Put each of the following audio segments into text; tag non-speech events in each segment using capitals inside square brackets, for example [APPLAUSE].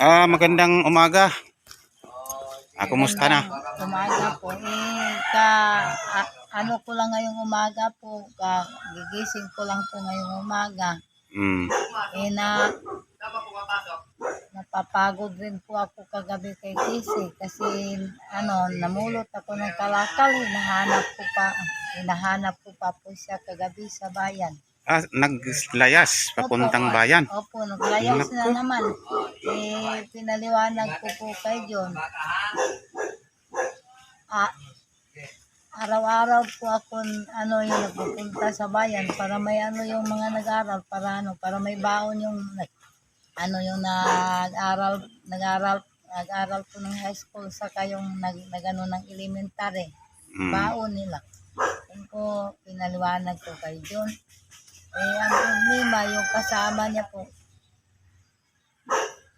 Ah, magandang umaga. Ah, kumusta na? Umaga po. Eh, ka, a- ano ko lang ngayong umaga po, ka, gigising ko lang po ngayong umaga. Mm. Eh, na, napapagod rin po ako kagabi kay Kisi kasi ano, namulot ako ng kalakal, hinahanap ko pa, hinahanap ko pa po siya kagabi sa bayan. Ah, naglayas papuntang Opo, bayan. Opo, naglayas na Naku. naman. Eh, pinaliwanag ko po kay John. Ah, araw-araw po ako ano yung nagpupunta sa bayan para may ano yung mga nag-aral para ano para may baon yung ano yung nag-aral nag-aral nag-aral po ng high school saka yung nag, nag ano, ng elementary Mm. baon nila. Yun po, pinaliwanag ko kay John. Eh, ang problema, yung kasama niya po,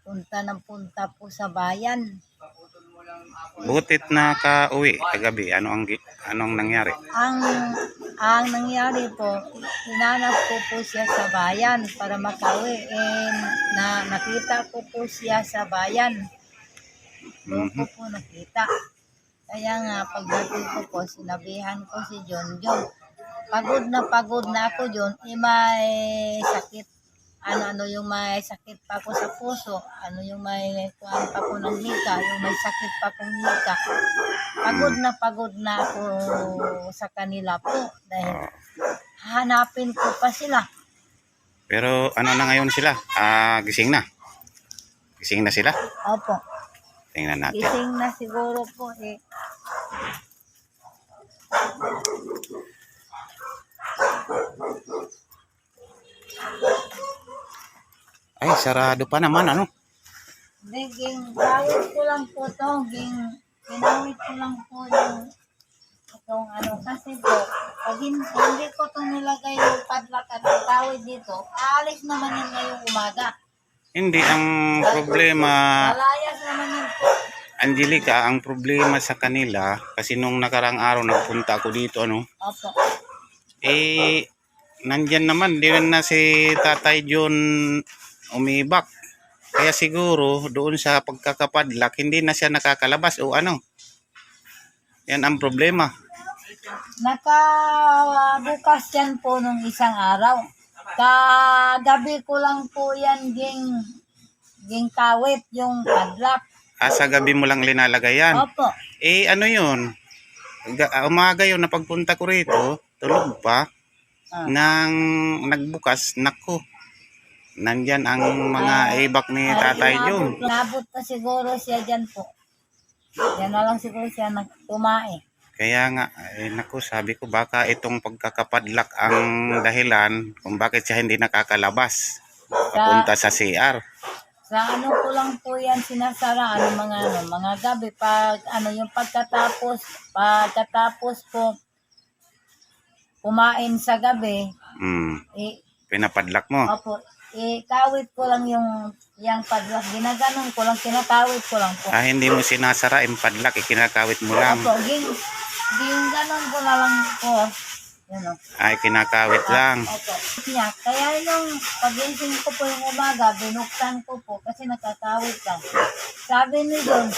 punta ng punta po sa bayan. Butit na ka-uwi kagabi. Ano ang gi- anong nangyari? Ang ang nangyari po, hinanap ko po siya sa bayan para makauwi. Eh, na, nakita ko po siya sa bayan. Doon ko po nakita. Kaya nga, pagdating ko po, sinabihan ko si John John. Pagod na pagod na ako, John. Eh, may sakit. Ano, ano yung may sakit pa ako sa puso. Ano yung may kuhan pa ko ng hika. Yung may sakit pa kong hika. Pagod na pagod na ako sa kanila po. Dahil hanapin ko pa sila. Pero ano na ngayon sila? Ah, gising na. Gising na sila. Opo. Tingnan natin. Gising na siguro po eh. Ay, sarado pa naman ano. Hindi, ging, gawit ko lang po to. Ging, ginawit ko lang po yung itong ano. Kasi po, pag hin- hindi ko itong nilagay yung padlock at tawid dito, aalis naman yun ngayong umaga. Hindi ang problema, Malayas naman yun po. Angelica, ang problema sa kanila kasi nung nakarang araw nagpunta ako dito ano, Opo. eh nandyan naman din na si Tatay John umibak. Kaya siguro doon sa pagkakapadlak hindi na siya nakakalabas o ano. Yan ang problema. Nakabukas yan po nung isang araw. Kagabi ko lang po yan ging ging kawit yung padlock. Ah, sa gabi mo lang linalagay yan. Opo. Eh ano yun? Ga- umaga yun na pagpunta ko rito, tulog pa. Ah. Nang nagbukas, nako. Nandyan ang mga ibak ni Tatay John. Nabot, na siguro siya dyan po. Yan na lang siguro siya nagtumae. Kaya nga, eh, naku, sabi ko baka itong pagkakapadlak ang dahilan kung bakit siya hindi nakakalabas. Papunta sa CR. Sa ano ko lang po yan sinasara, ano mga ano, mga gabi, pag ano yung pagkatapos, pagkatapos po kumain sa gabi, Hmm, eh, pinapadlak mo. Opo. Eh, kawit ko lang yung yung padlock. Ginaganon ko lang, kinakawit ko lang po. Ah, hindi mo sinasara yung padlak, ikinakawit mo lang. Opo, ging, ging ganon ko na lang po. Yun o. Ay, kinakawit lang. Opo. Niya, kaya yung pagising ko po yung umaga, binuksan ko po kasi nakakawit lang. Sabi ni John,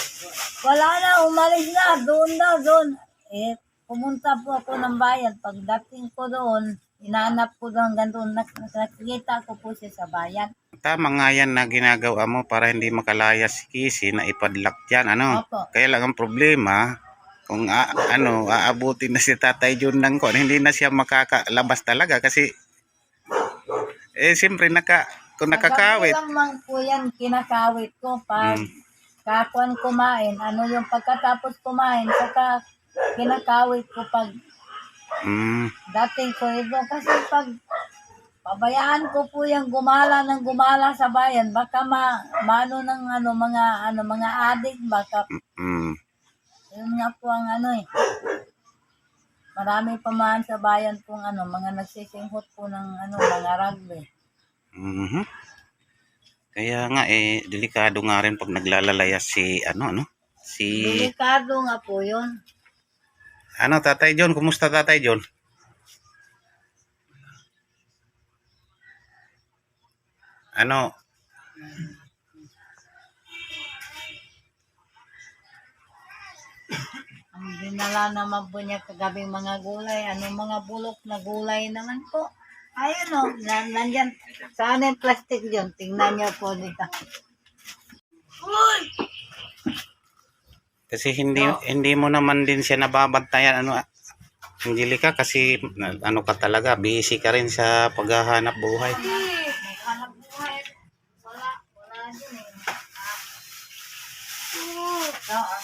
wala na, umalis na, doon daw, doon. Eh, pumunta po ako ng bayan. Pagdating ko doon, inanap ko doon. Nak- Nakikita ko po siya sa bayan. Tama nga yan na ginagawa mo para hindi makalaya si Kisi na ipadlak dyan, ano? Opo. Kaya lang ang problema, kung a- ano, aabutin na si Tatay John ng kon, hindi na siya makakalabas talaga kasi eh siyempre naka kung nakakawit. Kagabi lang po yan, kinakawit ko. Pag Mm. kakuan kumain, ano yung pagkatapos kumain, saka kinakawit ko pag Mm, dating ko ito. Kasi pag pabayaan ko po yung gumala ng gumala sa bayan, baka ma, maano ng ano, mga, ano, mga adik, baka, mm. yun nga po ang ano eh. Marami pa man sa bayan pong ano, mga nagsisinghot po ng ano, mga rugby. Mhm. Kaya nga eh delikado nga rin pag naglalalaya si ano ano si Delikado nga po yun. Ano, Tatay John? Kumusta, Tatay John? Ano? Ang dinala naman po niya kagabi mga gulay. Ano mga bulok na gulay naman po? Ayun oh, o, na, nandyan. Saan yung plastic yun? Tingnan niyo po dito. Uy! Kasi hindi hindi mo naman din siya nababantayan ano Angelica kasi ano ka talaga busy ka rin sa paghahanap buhay. Eh. Ah.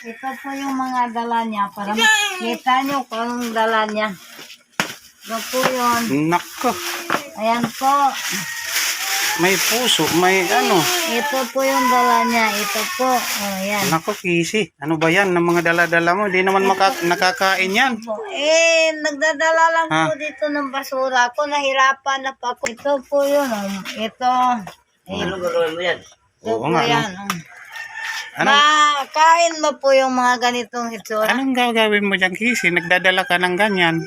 Ito po yung mga, dala niya para makita niyo kung anong dala niya. Ito po yun. Nako, Ayan po. may puso, may ano. Ito po yung dala niya. Ito po. Oh, ayan. Nako, Kisi. Ano ba yan ng mga dala-dala mo? Di naman maka- nakakain yan. Eh, nagdadala lang Ha? po dito ng basura. Ako nahirapan na pa ako. Ito po yun. oh. Ito. Ano gagawin mo yan? Ito Oo po nga, yan. oh. Ano, Makain mo po yung mga ganitong itsura. anong gagawin mo dyan, Kisi? Nagdadala ka ng ganyan.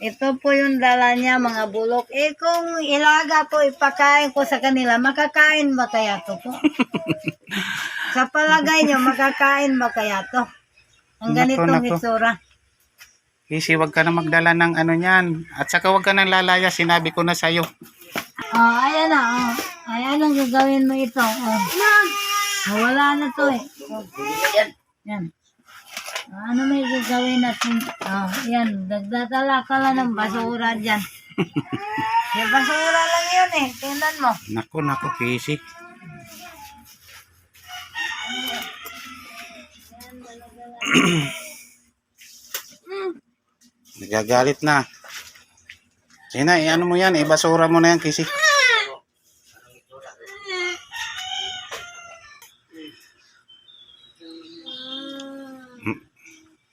Ito po yung dala niya, mga bulok. Eh, kung ilaga po, ipakain ko sa kanila, makakain ba kaya to po? [LAUGHS] sa palagay niyo, makakain ba kaya to? Ang ganitong nako. itsura. Kisi, wag ka na magdala ng ano yan. At saka wag ka nang lalaya, sinabi ko na sa'yo. Oh, ayan na. Oh. Ayan ang gagawin mo ito. Oh. Oh, wala na to eh. Oh. Yan. Ano may gagawin natin? Oh, yan. Dagdadala ka lang ng basura dyan. [LAUGHS] May basura lang yun eh. Tingnan mo. Nako, nako, Kisi. Nagagalit na. Sina, ano mo yan? Ibasura mo na yan, Kisi. [LAUGHS]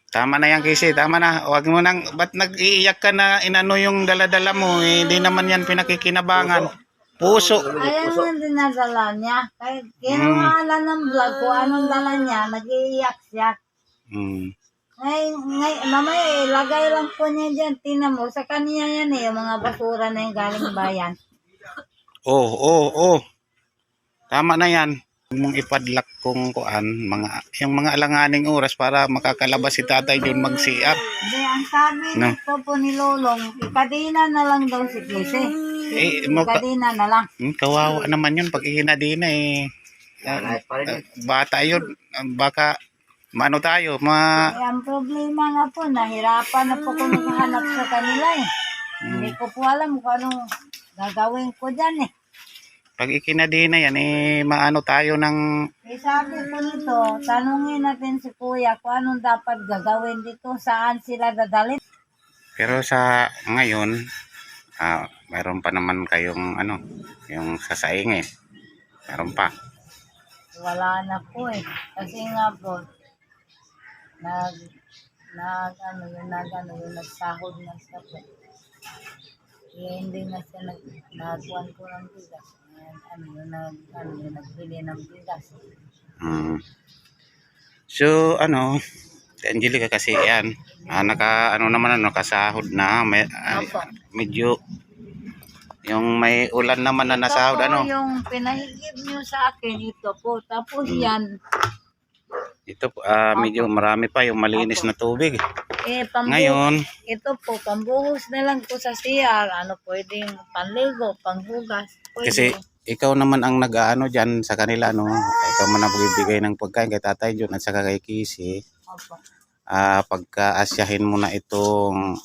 Mm. Tama na yan, Kisi. Tama na. Huwag mo nang, ba't nag-iiyak ka na inano yung daladala mo? Eh, di naman yan pinakikinabangan. Puso. Ayan yung dinadala niya. Kahit kinuha lang ng vlog kung anong dala niya, nag-iiyak siya. Hmm. Ngay, ngay, mamaya ilagay lang po niya dyan. Tingnan mo, sa kanya yan eh, yung mga basura na yung galing bayan. Oh, oh, oh. Tama na yan. Mong ipadlak kung kuan, mga, yung mga alanganing oras para makakalabas si tatay doon mag-CR. Hindi, ang sabi No. nito po ni Lolong, ikadina na lang daw si Kese. Eh, mo ka- Ikadina na lang. Hmm, kawawa naman yun pag ihinadina eh. Ah, ah, bata yun. Baka, maano tayo, ma... Eh, ang problema nga po, nahirapan na po kung naghahanap sa kanila eh. Hindi ko po alam kung anong gagawin ko dyan eh. Pag ikinadina yan, eh, maano tayo ng... Eh, sabi ko nito, tanungin natin si Kuya kung anong dapat gagawin dito, saan sila dadalhin. Pero sa ngayon, ah, mayroon pa naman kayong ano, yung sasaing eh. Mayroon pa. Wala na po eh. Kasi nga po, nag, nag, ano yun, nag, ano yun, nagsahod na siya po. Eh, hindi na siya nag, nagkuhan ko ng bigas. Ayan, ano yun, nag, ano yun, nagbili ng bigas. Mm. So, ano, Angelica kasi yan, ah, naka, ano naman, ano, kasahod na, may, ah, Opo. medyo, yung may ulan naman na nasahod, ito po ano, yung pinahigib niyo sa akin, ito po. Tapos Hmm. yan, ito, ah, medyo marami pa yung malinis na tubig. Eh, pambuhos. Ngayon, Ito po, pambuhos na lang po sa CR. Ano, pwedeng panligo, panghugas. Pwede. kasi ikaw naman ang nag-ano dyan sa kanila, no, ikaw man ang magbibigay ng pagkain kay Tatay John at saka kay Kisi, Opo. ah pagka-asyahin mo na itong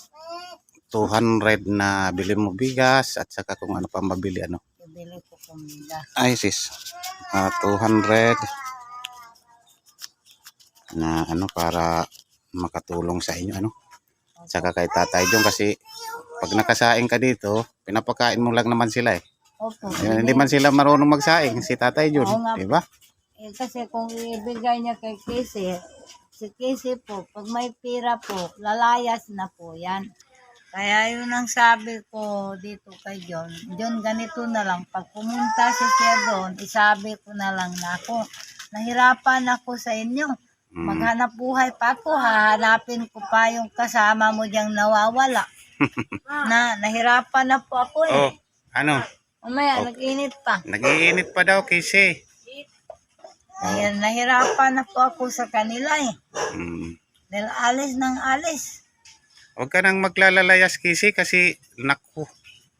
200 na bili mo bigas at saka kung ano pa mabili, ano, Ibili ko pong bigas. Ay, sis. Ah, 200 na ano para makatulong sa inyo ano. Saka kay Tatay Jong kasi pag nakasaing ka dito, pinapakain mo lang naman sila eh. Opo. Ayun, hindi man sila marunong magsaing si Tatay Jun, Oo nga. di ba? Eh, kasi kung ibigay niya kay Casey, si Casey po, pag may pira po, lalayas na po yan. Kaya yun ang sabi ko dito kay John. John, ganito na lang. Pag pumunta si siya doon, isabi ko na lang na ako, nahirapan ako sa inyo. Mm. Maghanap buhay pa ako, hahanapin ko pa yung kasama mo diyang nawawala. [LAUGHS] na nahirapan na po ako eh. Oh, ano? Umaya, Oh. nag-init pa. Nagiinit pa daw, Casey. Ayan, nahirapan na po ako sa kanila eh. Hmm. Dahil alis ng alis. Huwag ka nang maglalalayas, Casey, kasi, naku,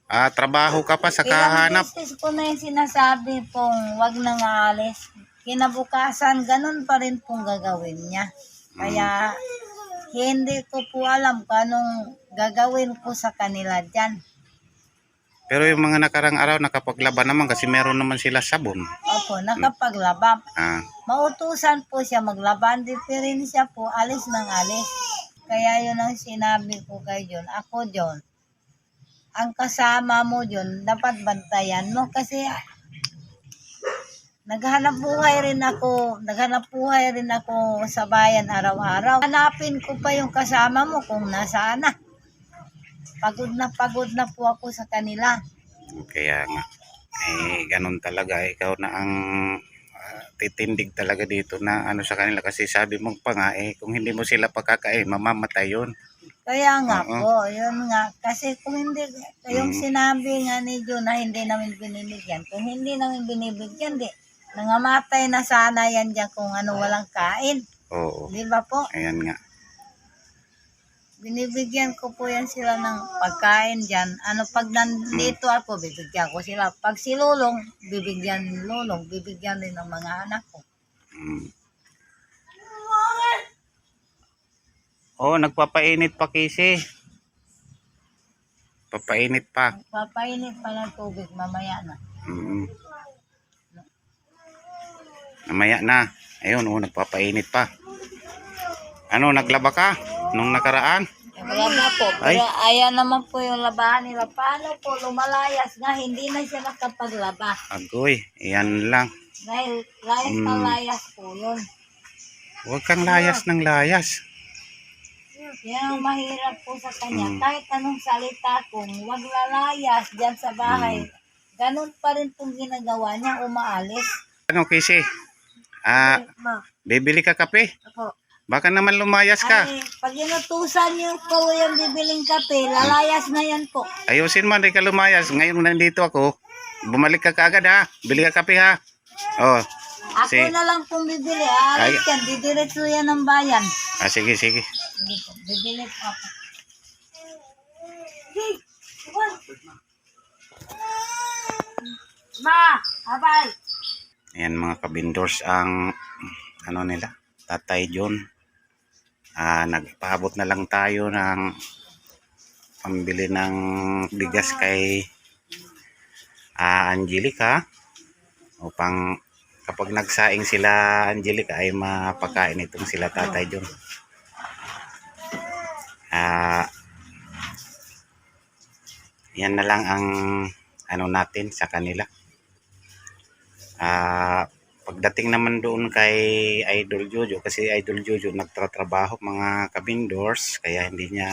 ah, trabaho ka pa sa Ilang kahanap. beses ko na yung sinasabi pong wag nang aalis. Kinabukasan, ganun pa rin pong gagawin niya. Kaya, hindi ko po alam kung anong gagawin ko sa kanila dyan. Pero yung mga nakarang araw, nakapaglaban naman kasi meron naman sila sabon. Opo, nakapaglaba. Ah, Mautusan po siya maglaban. Di pa rin siya po alis ng alis. Kaya yun ang sinabi ko kay John. Ako, John, ang kasama mo, John, dapat bantayan mo kasi naghanap buhay rin ako, naghanap buhay rin ako sa bayan araw-araw. Hanapin ko pa yung kasama mo kung nasaan na. Pagod na pagod na po ako sa kanila. kaya nga. Eh, ganun talaga. Ikaw na ang ah, titindig talaga dito na ano sa kanila kasi sabi mo pa nga eh kung hindi mo sila pagkakain mamamatay yun Kaya nga Oo. po, yun nga. Kasi kung hindi, yung Mm. sinabi nga ni Jun na hindi namin binibigyan, kung hindi namin binibigyan, di, nangamatay na sana yan dyan kung ano walang kain. oo Di ba po? ayan nga Binibigyan ko po yan sila ng pagkain dyan. Ano, pag nandito ako, bibigyan ko sila. Pag si Lulong, bibigyan ni Lulong, bibigyan din ng mga anak ko. mm. oh nagpapainit pa kasi papainit pa Papainit pa ng tubig mamaya na. mm. Namaya na ayun oh nagpapainit pa ano naglaba ka nung nakaraan Wala po. Ay. Pero ayan naman po yung labahan nila. Paano po lumalayas nga hindi na siya nakapaglaba. agoy yan lang Dahil layas na Mm. layas po yun. huwag kang layas ng layas Yan ang mahirap po sa kanya. Mm. Kahit anong salita kung wag lalayas dyan sa bahay, Mm. ganun pa rin pong ginagawa niya, umaalis. ano kasi ah Ma, bibili ka kape ako. baka naman lumayas ka Ay, pag inutusan niyo po yung bibiling kape, lalayas na yan po. Ayusin mo, hindi ka lumayas. Ngayon nandito ako, bumalik ka kaagad ha. Bili ka kape ha. Oh, Ako Si- na lang pong bibili. Aalis Ay. yan, didiretso yan ng bayan. ah, sige, sige. Hindi po, bibili po ako. Ma, abay. Ayan mga kabindors ang ano nila, Tatay John. Ah, nagpaabot na lang tayo ng pambili ng bigas kay ah, Angelica upang kapag nagsaing sila Angelica ay mapakain itong sila Tatay John. Ah, yan na lang ang ano natin sa kanila. Ah, pagdating naman doon kay Idol Jojo kasi Idol Jojo nagtatrabaho mga kabindors kaya hindi niya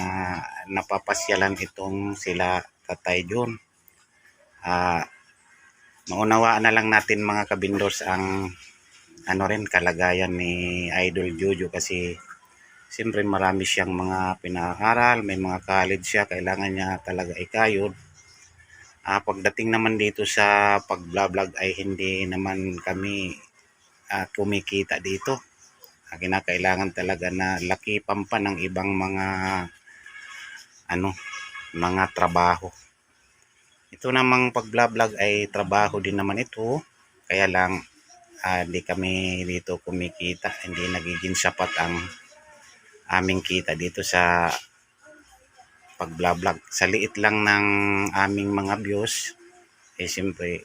napapasyalan itong sila Tatay John. Ah, maunawaan na lang natin mga kabindors ang ano rin kalagayan ni Idol Jojo kasi siyempre marami siyang mga pinaaral, may mga college siya, kailangan niya talaga ikayod. Ah, pagdating naman dito sa pag-vlog ay hindi naman kami ah, kumikita dito. Ah, kinakailangan talaga na lakipan pa ng ibang mga ano, mga trabaho. Ito namang pag-vlog ay trabaho din naman ito. Kaya lang ah, hindi kami dito kumikita, hindi nagiging sapat ang aming kita dito sa pag-vlog. Sa liit lang ng aming mga views, eh siyempre,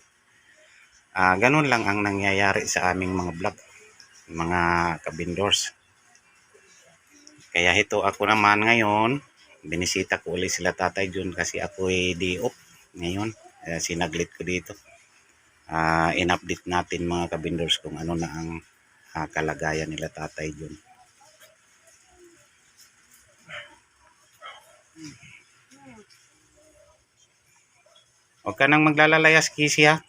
ah ganun lang ang nangyayari sa aming mga vlog, mga kabindors. Kaya ito ako naman ngayon, binisita ko ulit sila Tatay Jun kasi ako ay di off ngayon. Kaya sinaglit ko dito. Ah, in-update natin mga kabindors kung ano na ang ah, kalagayan nila Tatay Jun. Huwag ka nang maglalalayas, Kisi, ha?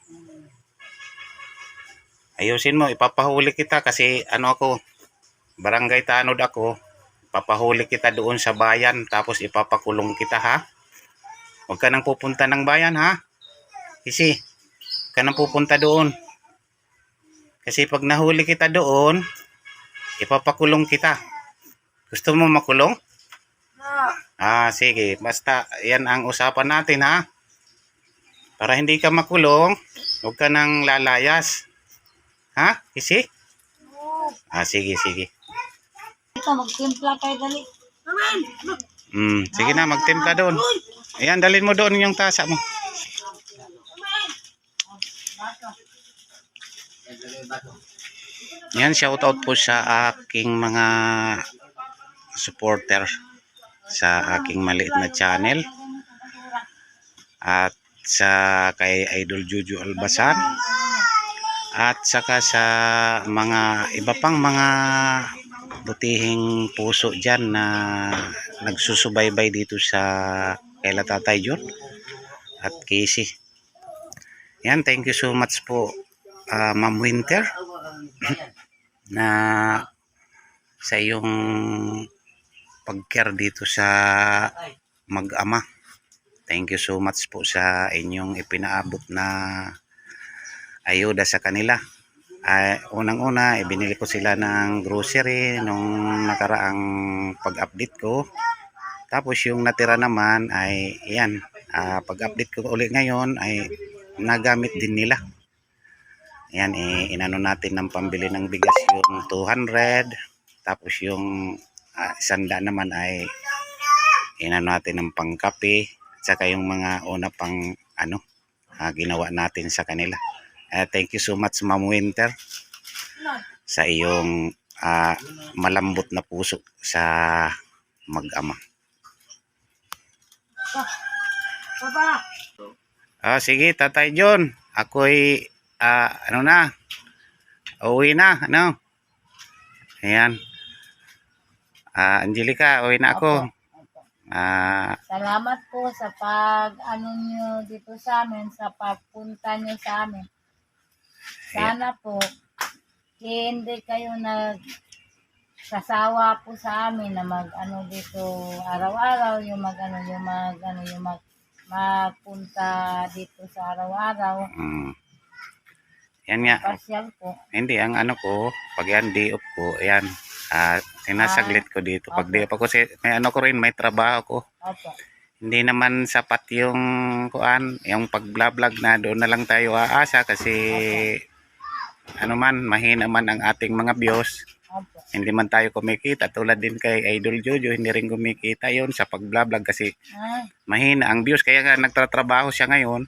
Ayusin mo, ipapahuli kita kasi ano ako, barangay tanod ako, ipapahuli kita doon sa bayan tapos ipapakulong kita, ha? Huwag ka nang pupunta ng bayan, ha? Huwag ka nang pupunta doon. Kasi pag nahuli kita doon, ipapakulong kita. Gusto mo makulong? Ah, sige. Basta, yan ang usapan natin, ha? Para hindi ka makulong, huwag ka nang lalayas. Ha? Isi? Ah, sige, sige. Ito, magtimpla kayo dali. Hmm, sige na, magtimpla doon. Ayan, dalhin mo doon yung tasa mo. Yan, shoutout po sa aking mga supporter sa aking maliit na channel. At sa kay Idol Juju Albasan. At saka sa mga iba pang mga butihing puso dyan na nagsusubaybay dito sa kaila Tatay John at Casey. Yan, thank you so much po ah, Ma'am Winter [CLEARS THROAT] na sa iyong pag-care dito sa mag-ama. Thank you so much po sa inyong ipinaabot na ayuda sa kanila. Ay, unang-una, ibinili ko sila ng grocery nung nakaraang pag-update ko. Tapos yung natira naman ay, yan, ah, pag-update ko ulit ngayon ay nagamit din nila. Yan, eh, inano natin ng pambili ng bigas yung 200. Tapos yung uh, isanda naman ay inano natin ng pangkape. Tsaka yung mga una pang ano, ah, ginawa natin sa kanila. Eh, thank you so much Ma'am Winter sa iyong ah, malambot na puso sa mag-ama. Papa! Ah, sige, Tatay John. Ako'y, ah, ano na, uwi na, ano? Ayan. Ah, Angelica, uwi na ako. Ah, Salamat po sa pag ano nyo dito sa amin, sa pagpunta nyo sa amin. Sana po, hindi kayo nag sasawa po sa amin na mag ano dito araw-araw yung mag ano yung mag ano yung mag magpunta dito sa araw-araw. Mm, yan nga. pasyal po. Hindi, ang ano ko, pag yan day off ko, ayan, ah, sinasaglit ko dito. Pag off ako, kasi may ano ko rin, may trabaho ko. opo Hindi naman sapat yung kuan, yung pag-vlog na doon na lang tayo aasa kasi ano man, mahina man ang ating mga views. opo Hindi man tayo kumikita. Tulad din kay Idol Jojo, hindi rin kumikita yon sa pag-vlog kasi ay mahina ang views. Kaya nga nagtatrabaho siya ngayon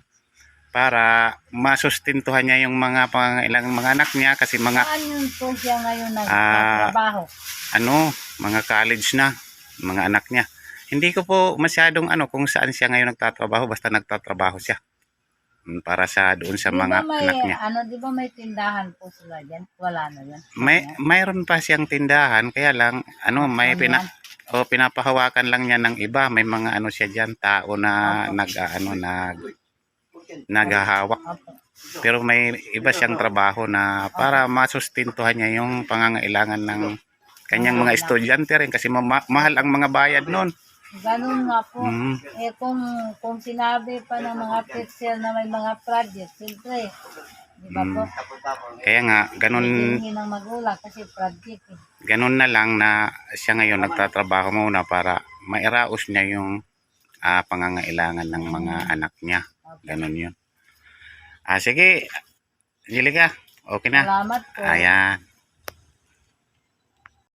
para masustintuhan niya yung mga pangailangang mga anak niya kasi mga saan yun po siya ngayon Ah. nagtatrabaho ano, mga college na, mga anak niya. Hindi ko po masyadong ano kung saan siya ngayon nagtatrabaho, basta nagtatrabaho siya. Mm, Para sa doon sa Di mga may, anak niya. ano, di ba may tindahan po sila dyan? Wala na yan. May mayroon pa siyang tindahan, kaya lang ano, may Ano pina yan? o pinapahawakan lang niya ng iba. May mga ano siya diyan, tao na nag ano nag naghahawak. Pero may iba siyang trabaho na para masustintuhan niya yung pangangailangan ng kanyang mga estudyante rin kasi ma- mahal ang mga bayad noon. Ganun nga po. Mm. Eh kung, kung sinabi pa ng mga teacher na may mga project, siyempre, di ba po? Kaya nga, ganun, Hindi ng magulang kasi project eh. ganun na lang na siya ngayon nagtatrabaho muna para mairaos niya yung ah, pangangailangan ng mga anak niya. Ganun yun. Ah, sige, Angelica, okay na. Salamat po. Ayan.